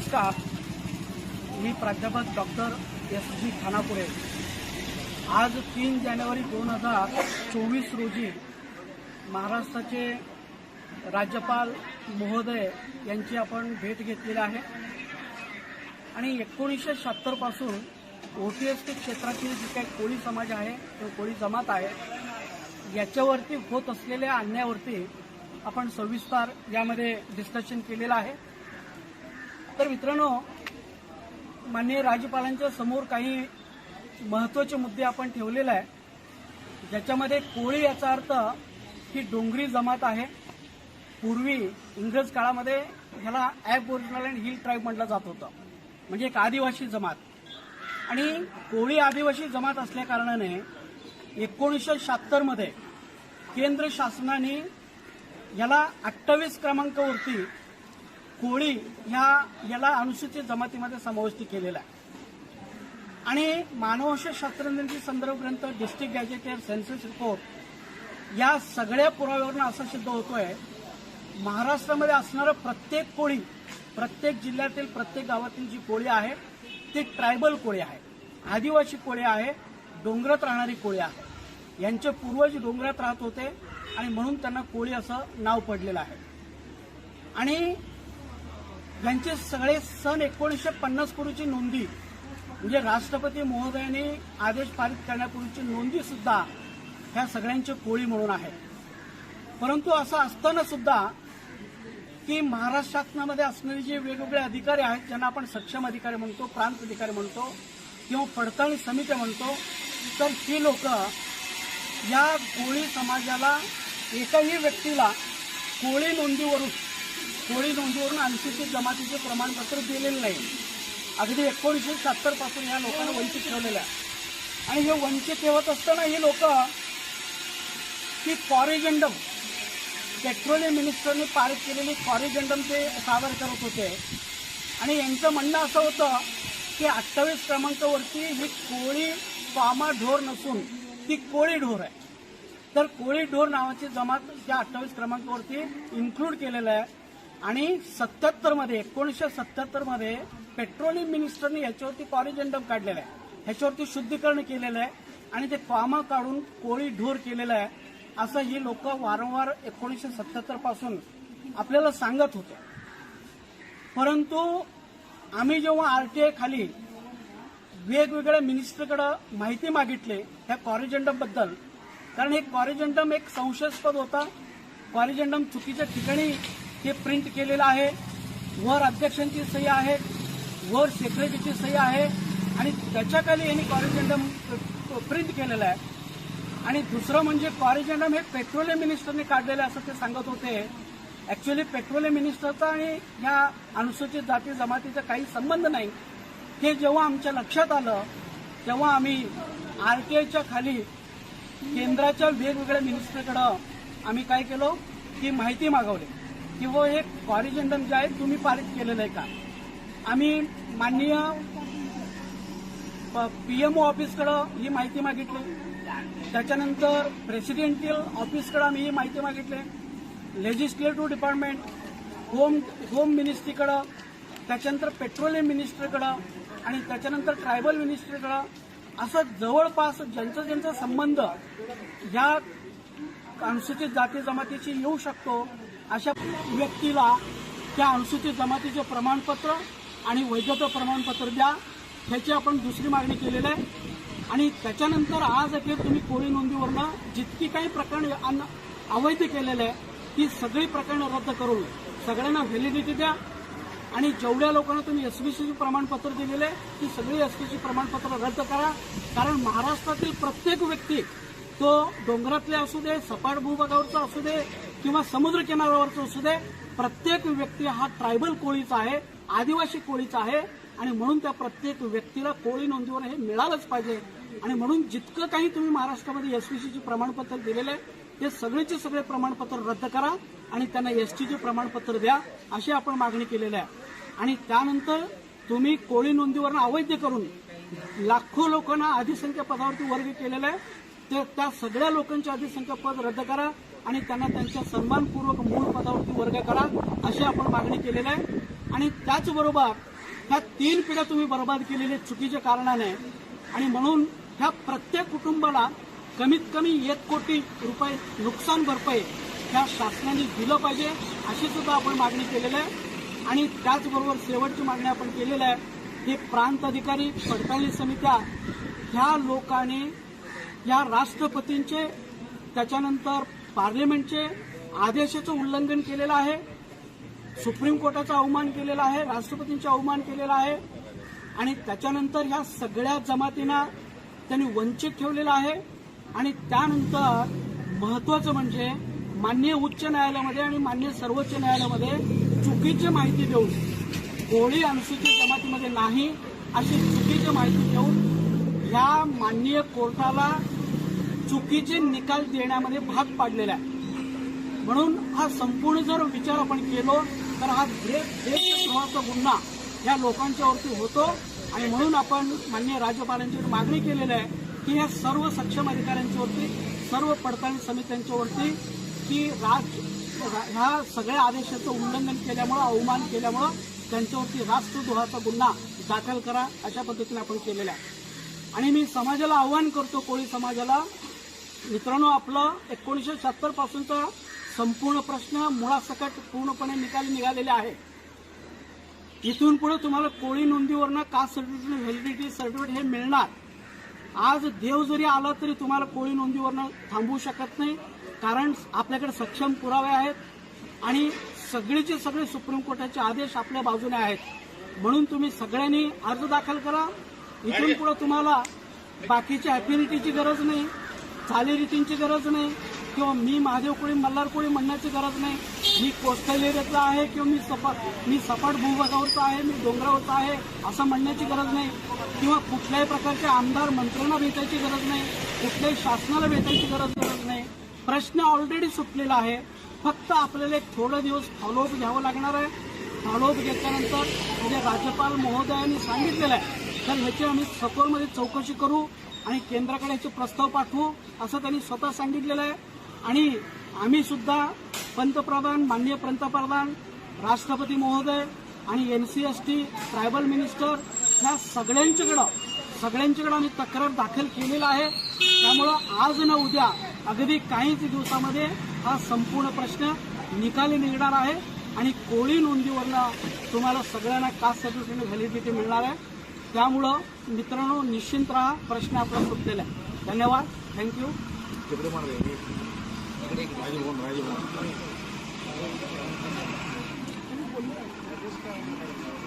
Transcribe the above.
नमस्कार. मी प्राध्यापक doctor S G Khanapure. आज तीन जानेवारी दोन हजार चोवीस रोजी महाराष्ट्राचे राज्यपाल महोदय यांची आपण भेट घेतलेली आहे. आणि एकोणीसशे शहात्तरपासून ओ टी एस टी क्षेत्रातील जी काही कोळी समाज आहे किंवा कोळी जमात आहे याच्यावरती होत असलेल्या अन्यायावरती आपण सविस्तर यामध्ये डिस्कशन केलेलं आहे. तर मित्रांनो माननीय राज्यपालांच्या समोर काही महत्त्वाचे मुद्दे आपण ठेवलेले आहे ज्याच्यामध्ये कोळी याचा अर्थ ही डोंगरी जमात आहे. पूर्वी इंग्रज काळामध्ये ह्याला aboriginal and hill tribe म्हटलं जात होतं. म्हणजे एक आदिवासी जमात. आणि कोळी आदिवासी जमात असल्या कारणाने एकोणीसशे शहात्तरमध्ये केंद्र शासनाने याला अठ्ठावीस क्रमांकावरती कोळी ह्या याला अनुसूचित जमातीमध्ये समाविष्ट केलेला आहे. आणि मानववंश शास्त्रज्ञांची संदर्भ ग्रंथ डिस्ट्रिक्ट गॅजेटेड सेन्सस रिपोर्ट या सगळ्या पुराव्यावरून असं सिद्ध होतोय महाराष्ट्रामध्ये असणारं प्रत्येक कोळी प्रत्येक जिल्ह्यातील प्रत्येक गावातील जी कोळी आहे ती ट्रायबल कोळी आहे. आदिवासी कोळी आहे डोंगरात राहणारी कोळी आहे. यांचे पूर्वज डोंगरात राहत होते आणि म्हणून त्यांना कोळी असं नाव पडलेलं आहे. आणि यांचे सगळे सण एकोणीसशे पन्नास पूर्वीची नोंदी. म्हणजे राष्ट्रपती महोदयाने आदेश पारित करण्यापूर्वीची नोंदी सुद्धा ह्या सगळ्यांची कोळी म्हणून आहे परंतु असं असताना सुद्धा की महाराष्ट्र शासनामध्ये असणारे जे वेगवेगळे अधिकारी आहेत ज्यांना आपण सक्षम अधिकारी म्हणतो प्रांत अधिकारी म्हणतो किंवा पडताळणी समित्या म्हणतो तर ही लोक या कोळी समाजाला एकाही व्यक्तीला कोळी नोंदीवरून कोळी नोंदीवरून अनुसूचित जमातीचे प्रमाणपत्र दिलेलं नाही. अगदी एकोणीसशे सत्तरपासून पासून या लोकांना वंचित ठेवलेलं आहे आणि हे वंचित ठेवत असताना ही लोक की कॉरिजंडम पेट्रोलियम मिनिस्टरने पारित केलेली कॉरिजंडम ते सादर करत होते. आणि यांचं म्हणणं असं होतं की अठ्ठावीस क्रमांकावरती ही कोळी पामा ढोर नसून ती कोळी ढोर आहे. तर कोळी ढोर नावाची जमात त्या अठ्ठावीस क्रमांकावरती इन्क्लूड केलेलं आहे. आणि सत्याहत्तरमध्ये एकोणीसशे सत्याहत्तरमध्ये पेट्रोलियम मिनिस्टरने याच्यावरती कॉरिजेंडम काढलेलं आहे. ह्याच्यावरती शुद्धीकरण केलेलं आहे आणि ते कामा काढून कोळी ढोर केलेलं आहे असं ही लोक वारंवार एकोणीसशे सत्याहत्तरपासून आपल्याला सांगत होते. परंतु आम्ही जेव्हा आरटीआय खाली वेगवेगळ्या मिनिस्टरकडे माहिती मागितली ह्या कॉरिजेंडमबद्दल कारण हे कॉरिजेंडम एक संशयास्पद होता. कॉरिजेंडम चुकीच्या ठिकाणी हे प्रिंट केलेलं आहे. वर अध्यक्षांची सही आहे वर सेक्रेटरीची सही आहे आणि त्याच्याखाली यांनी कॉरिजेंडम प्रिंट केलेलं आहे. आणि दुसरं म्हणजे कॉरिजेंडम हे पेट्रोलियम मिनिस्टरने काढलेलं असं ते सांगत होते. ऍक्च्युली पेट्रोलियम मिनिस्टरचा आणि ह्या अनुसूचित जाती जमातीचा काही संबंध नाही. हे जेव्हा आमच्या लक्षात आलं तेव्हा आम्ही आरटीआयच्या खाली केंद्राच्या वेगवेगळ्या मिनिस्टरकडं आम्ही काय केलो? की माहिती मागवली. किंवा हे कॉरिजंडम जे आहे तुम्ही पारित केलेलं आहे का? आम्ही माननीय पीएमओ ऑफिसकडं ही माहिती मागितली. त्याच्यानंतर प्रेसिडेंटियल ऑफिसकडं आम्ही ही माहिती मागितली. लेजिस्लेटिव्ह डिपार्टमेंट होम होम मिनिस्ट्रीकडं त्याच्यानंतर पेट्रोलियम मिनिस्टरकडं आणि त्याच्यानंतर ट्रायबल मिनिस्टरकडं असं जवळपास ज्यांचा ज्यांचा संबंध या अनुसूचित जाती जमातीशी येऊ शकतो अशा व्यक्तीला त्या अनुसूचित जमातीचे प्रमाणपत्र आणि वैधता प्रमाणपत्र द्या ह्याची आपण दुसरी मागणी केलेली आहे. आणि त्याच्यानंतर आज अखेर तुम्ही कोळी नोंदीवरनं जितकी काही प्रकरण अन- अवैध केलेलं आहे ती सगळी प्रकरणं रद्द करून सगळ्यांना व्हॅलिडिटी द्या. आणि जेवढ्या लोकांना तुम्ही एसबीसीची प्रमाणपत्र दिलेले आहे, ती सगळी एसबीसी प्रमाणपत्र रद्द करा. कारण महाराष्ट्रातील प्रत्येक व्यक्ती तो डोंगरातले असू दे सपाट भूभागावरचा असू दे किंवा समुद्र किनाऱ्यावरचं असू दे प्रत्येक व्यक्ती हा ट्रायबल कोळीचा आहे आदिवासी कोळीचा आहे आणि म्हणून त्या प्रत्येक व्यक्तीला कोळी नोंदीवर हे मिळालंच पाहिजे. आणि म्हणून जितकं काही तुम्ही महाराष्ट्रामध्ये एसबीसीची प्रमाणपत्र दिलेलं आहे ते सगळेचे सगळे प्रमाणपत्र रद्द करा आणि त्यांना एसटीचे प्रमाणपत्र द्या अशी आपण मागणी केलेली आहे. आणि त्यानंतर तुम्ही कोळी नोंदीवर अवैध करून लाखो लोकांना अधिसंख्या पदावरती वर्ग केलेला आहे ते त्या सगळ्या लोकांचे अधिसंख्या पद रद्द करा. आणि त्यांना त्यांच्या सन्मानपूर्वक मूळ पदावरती वर्ग करा अशी आपण मागणी केलेली आहे. आणि त्याचबरोबर ह्या तीन पिढ्या तुम्ही बर्बाद केलेल्या चुकीच्या कारणाने. आणि म्हणून ह्या प्रत्येक कुटुंबाला कमीत कमी एक कोटी रुपये नुकसान भरपाई ह्या शासनाने दिलं पाहिजे अशी सुद्धा आपण मागणी केलेली आहे. आणि त्याचबरोबर शेवटची मागणी आपण केलेली आहे हे प्रांत अधिकारी पडताळणी समित्या ह्या लोकांनी या राष्ट्रपतींचे त्याच्यानंतर पार्लमेंटचे आदेशाचं उल्लंघन केलेलं आहे सुप्रीम कोर्टाचा अवमान केलेला आहे राष्ट्रपतींचा अवमान केलेला आहे आणि त्याच्यानंतर ह्या सगळ्या जमातींना त्यांनी वंचित ठेवलेलं आहे. आणि त्यानंतर महत्वाचं म्हणजे मान्य उच्च न्यायालयामध्ये आणि मान्य सर्वोच्च न्यायालयामध्ये चुकीची माहिती देऊन कोळी अनुसूचित जमातीमध्ये नाही अशी चुकीची माहिती देऊन ह्या माननीय कोर्टाला चुकीचे निकाल देण्यामध्ये भाग पाडलेला आहे. म्हणून हा संपूर्ण जर विचार आपण केलो तर हा देशद्रोहाचा गुन्हा या लोकांच्यावरती होतो. आणि म्हणून आपण माननीय राज्यपालांची मागणी केलेली आहे की या सर्व सक्षम अधिकाऱ्यांच्यावरती सर्व पडताळणी समित्यांच्यावरती की राज ह्या सगळ्या आदेशाचं उल्लंघन केल्यामुळं अवमान केल्यामुळं त्यांच्यावरती राष्ट्रद्रोहाचा गुन्हा दाखल करा अशा पद्धतीने आपण केलेला आहे. आणि मी समाजाला आव्हान करतो कोळी समाजाला मित्रांनो आपलं एकोणीसशे शहात्तर पासूनचा संपूर्ण प्रश्न मुळासकट पूर्णपणे निकाली निघालेले आहे. इथून पुढे तुम्हाला कोळी नोंदीवरनं कास्ट सर्टिफिकेट व्हॅलिडिटी सर्टिफिकेट हे मिळणार? आज देव जरी आला तरी तुम्हाला कोळी नोंदीवरनं थांबवू शकत नाही कारण आपल्याकडे सक्षम पुरावे आहेत आणि सगळेचे सगळे सुप्रीम कोर्टाचे आदेश आपल्या बाजूने आहेत. म्हणून तुम्ही सगळ्यांनी अर्ज दाखल करा. इथून पुढे तुम्हाला बाकीच्या ॲफिनिटीची गरज नाही. चालीरीतींची गरज नाही किंवा मी महादेव कोळी मल्हार कोळी म्हणण्याची गरज नाही. मी कोस्टल एरियातला आहे किंवा मी सपाट मी सपाट भूभागावरचा आहे मी डोंगरावरचा आहे असं म्हणण्याची गरज नाही. किंवा कुठल्याही प्रकारचे आमदार मंत्र्यांना भेटायची गरज नाही कुठल्याही शासनाला भेटायची गरज गरज नाही. प्रश्न ऑलरेडी सुटलेला आहे. फक्त आपल्याला एक थोडं दिवस फॉलोअप घ्यावं लागणार आहे. फॉलोअप घेतल्यानंतर म्हणजे राज्यपाल महोदयांनी सांगितलेलं आहे तर ह्याची आम्ही सखोलमध्ये चौकशी करू. आणि केंद्राकडे याचे प्रस्ताव पाठवू असं त्यांनी स्वतः सांगितलेलं आहे. आणि आम्ही सुद्धा पंतप्रधान माननीय पंतप्रधान राष्ट्रपती महोदय आणि N C S T tribal minister ह्या सगळ्यांच्याकडं सगळ्यांच्याकडं आम्ही तक्रार दाखल केलेला आहे. त्यामुळं आज न उद्या अगदी काहीच दिवसामध्ये हा संपूर्ण प्रश्न निकाली निघणार आहे. आणि कोळी नोंदीवरनं तुम्हाला सगळ्यांना कास्ट सर्टिफिकेट व्हॅलिडिटी मिळणार आहे. त्यामुळं मित्रांनो निश्चिंत राहा. प्रश्न आपला सुटलेला आहे. धन्यवाद. थँक्यू राजभवन